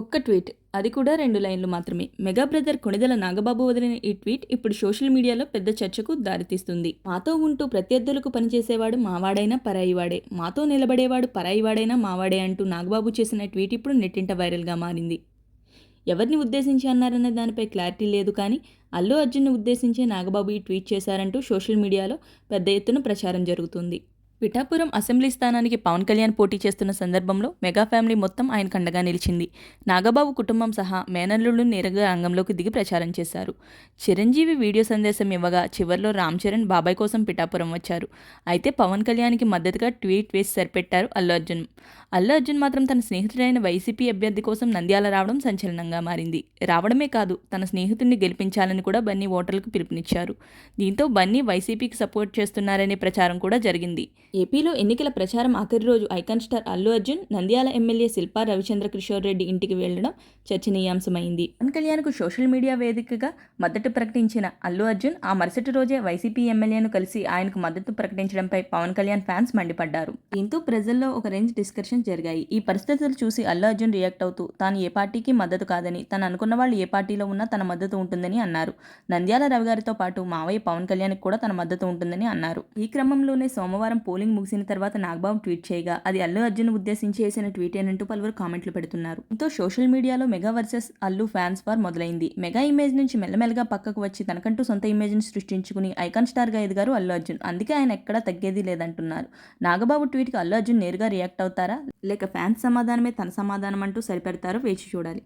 ఒక్క ట్వీట్. అది కూడా రెండు లైన్లు మాత్రమే. మెగా బ్రదర్ కొణిదల నాగబాబు వదిలిన ఈ ట్వీట్ ఇప్పుడు సోషల్ మీడియాలో పెద్ద చర్చకు దారితీస్తుంది. మాతో ఉంటూ ప్రత్యర్థులకు పనిచేసేవాడు మావాడైనా పరాయివాడే. మాతో నిలబడేవాడు పరాయివాడైనా మావాడే అంటూ నాగబాబు చేసిన ట్వీట్ ఇప్పుడు నెట్టింట వైరల్గా మారింది. ఎవరిని ఉద్దేశించి అన్నారనే దానిపై క్లారిటీ లేదు కానీ అల్లు అర్జున్ను ఉద్దేశించే నాగబాబు ఈ ట్వీట్ చేశారంటూ సోషల్ మీడియాలో పెద్ద ఎత్తున ప్రచారం జరుగుతుంది. పిఠాపురం అసెంబ్లీ స్థానానికి పవన్ కళ్యాణ్ పోటీ చేస్తున్న సందర్భంలో మెగా ఫ్యామిలీ మొత్తం ఆయన కండగా నిలిచింది. నాగబాబు కుటుంబం సహా మేనల్లుళ్ళు నేరుగా రంగంలోకి దిగి ప్రచారం చేశారు. చిరంజీవి వీడియో సందేశం ఇవ్వగా చివర్లో రామ్ చరణ్ బాబాయ్ కోసం పిఠాపురం వచ్చారు. అయితే పవన్ కళ్యాణ్కి మద్దతుగా ట్వీట్ వేసి సరిపెట్టారు అల్లు అర్జున్. అల్లు అర్జున్ మాత్రం తన స్నేహితుడైన వైసీపీ అభ్యర్థి కోసం నంద్యాల రావడం సంచలనంగా మారింది. రావడమే కాదు తన స్నేహితుడిని గెలిపించాలని కూడా బన్నీ ఓటర్లకు పిలుపునిచ్చారు. దీంతో బన్నీ వైసీపీకి సపోర్ట్ చేస్తున్నారనే ప్రచారం కూడా జరిగింది. ఏపీలో ఎన్నికల ప్రచారం ఆఖరి రోజు icon star Allu Arjun Nandyal MLA Shilpa Ravichandra Kishore Reddy ఇంటికి వెళ్ళడం చర్చనీయాంశమైంది. పవన్ కళ్యాణ్కు సోషల్ మీడియా వేదికగా మద్దతు ప్రకటించిన అల్లు అర్జున్ ఆ మరుసటి రోజే వైసీపీ ఎమ్మెల్యేను కలిసి ఆయనకు మద్దతు ప్రకటించడంపై పవన్ కళ్యాణ్ ఫ్యాన్స్ మండిపడ్డారు. దీంతో ప్రజల్లో ఒక రేంజ్ డిస్కషన్ జరిగాయి. ఈ పరిస్థితులు చూసి అల్లు అర్జున్ రియాక్ట్ అవుతూ తాను ఏ పార్టీకి మద్దతు కాదని తను అనుకున్న వాళ్ళు ఏ పార్టీలో ఉన్నా తన మద్దతు ఉంటుందని అన్నారు. నంద్యాల రవి గారితో పాటు మావయ్య పవన్ కళ్యాణ్కి కూడా తన మద్దతు ఉంటుందని అన్నారు. ఈ క్రమంలోనే సోమవారం పోలింగ్ ముగిసిన తర్వాత నాగబాబు ట్వీట్ చేయగా అది అల్లు అర్జున్ ఉద్దేశించి చేసిన ట్వీటేనంటూ పలువురు కామెంట్లు పెడుతున్నారు. దీంతో సోషల్ మీడియాలో mega versus Allu fans war మొదలైంది. మెగా ఇమేజ్ నుంచి మెల్లమెల్లగా పక్కకు వచ్చి తనకంటూ సొంత ఇమేజ్ని సృష్టించుకుని ఐకాన్ స్టార్గా ఎదిగారు అల్లు అర్జున్. అందుకే ఆయన ఎక్కడా తగ్గేది లేదంటున్నారు. నాగబాబు ట్వీట్కి అల్లు అర్జున్ నేరుగా రియాక్ట్ అవుతారా? లేక ఫ్యాన్స్ సమాధానమే తన సమాధానం అంటూ సరిపెడతారో వేచి చూడాలి.